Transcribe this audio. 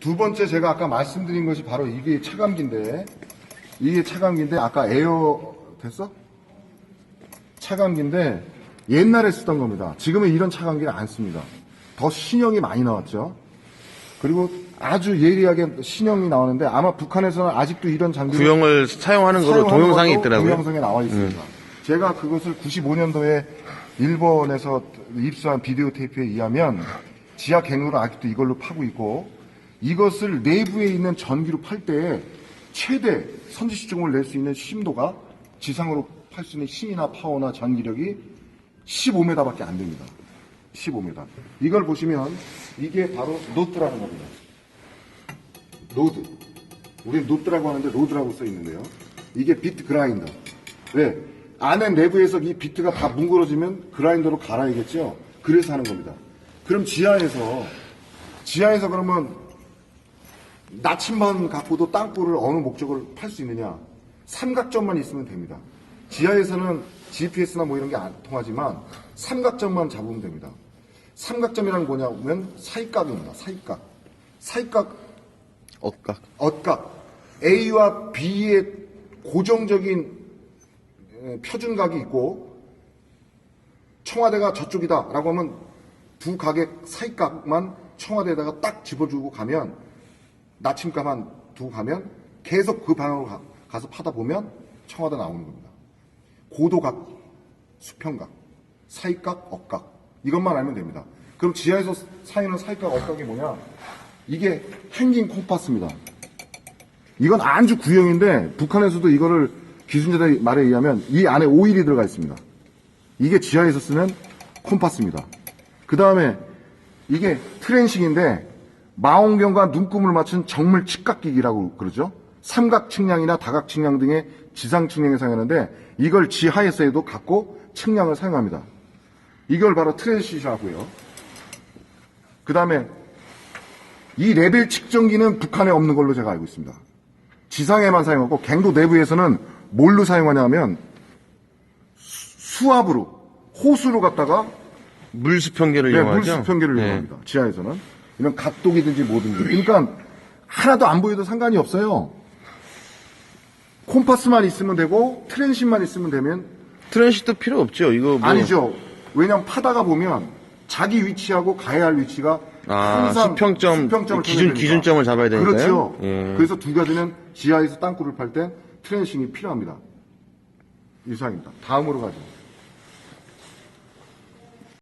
두 번째 제가 아까 말씀드린 것이 바로 이게 차감기인데 이게 차감기인데 아까 에어 됐어? 차감기인데 옛날에 쓰던 겁니다. 지금은 이런 차감기를 안 씁니다. 더 신형이 많이 나왔죠. 그리고 아주 예리하게 신형이 나오는데 아마 북한에서는 아직도 이런 장비를 구형을 사용하는 거로 동영상이 있더라고요. 음. 동영상에 나와 있습니다. 제가 그것을 95년도에 일본에서 입수한 비디오 테이프에 의하면 지하 갱으로 아직도 이걸로 파고 있고 이것을 내부에 있는 전기로 팔 때 최대 선지 시점을 낼 수 있는 심도가 지상으로 팔 수 있는 힘이나 파워나 전기력이 15m밖에 안 됩니다. 15m. 이걸 보시면 이게 바로 노트라는 겁니다. 로드. 우리는 노트라고 하는데 로드라고 써 있는데요. 이게 비트 그라인더. 왜? 안에 내부에서 이 비트가 다 뭉그러지면 그라인더로 갈아야겠죠? 그래서 하는 겁니다. 그럼 지하에서, 지하에서 그러면 나침반 갖고도 땅굴을 어느 목적을 팔 수 있느냐? 삼각점만 있으면 됩니다. 지하에서는 GPS나 뭐 이런 게 안 통하지만 삼각점만 잡으면 됩니다. 삼각점이란 뭐냐면 사이각입니다. 사이각. 사이각 억각. 엇각 A와 B의 고정적인 에, 표준각이 있고 청와대가 저쪽이다라고 하면 두 각의 사이각만 청와대에다가 딱 집어주고 가면 나침값만 두고 가면 계속 그 방향으로 가, 가서 파다 보면 청와대 나오는 겁니다. 고도각, 수평각, 사이각, 억각 이것만 알면 됩니다. 그럼 지하에서 사이는 사이각, 억각이 뭐냐? 이게 행진 콤파스입니다. 이건 안주 구형인데 북한에서도 이거를 기술자들의 말에 의하면 이 안에 오일이 들어가 있습니다. 이게 지하에서 쓰는 콤파스입니다. 그 다음에 이게 트렌싱인데 망원경과 눈금을 맞춘 정물 측각기기라고 그러죠. 삼각 측량이나 다각 측량 등의 지상 측량에 사용하는데 이걸 지하에서도 갖고 측량을 사용합니다. 이걸 바로 트렌시시하고요. 그 다음에 이 레벨 측정기는 북한에 없는 걸로 제가 알고 있습니다. 지상에만 사용하고 갱도 내부에서는 뭘로 사용하냐면 수- 수압으로 호수로 갖다가 물 수평계를 네, 이용하죠. 물수평계를 네. 이용합니다. 지하에서는 이런 각도기든지 뭐든지. 그러니까 하나도 안 보여도 상관이 없어요. 콤파스만 있으면 되고 트랜신만 있으면 되면 트랜시도 필요 없죠. 이거 뭐 아니죠. 왜냐하면 파다가 보면 자기 위치하고 가야 할 위치가 아, 항상 수평점, 수평점을 기준-. 기준점을 잡아야 되니까요? 그렇죠. 예. 그래서 두 가지는 지하에서 땅굴을 팔 때 트랜싱이 필요합니다. 이상입니다. 다음으로 가죠.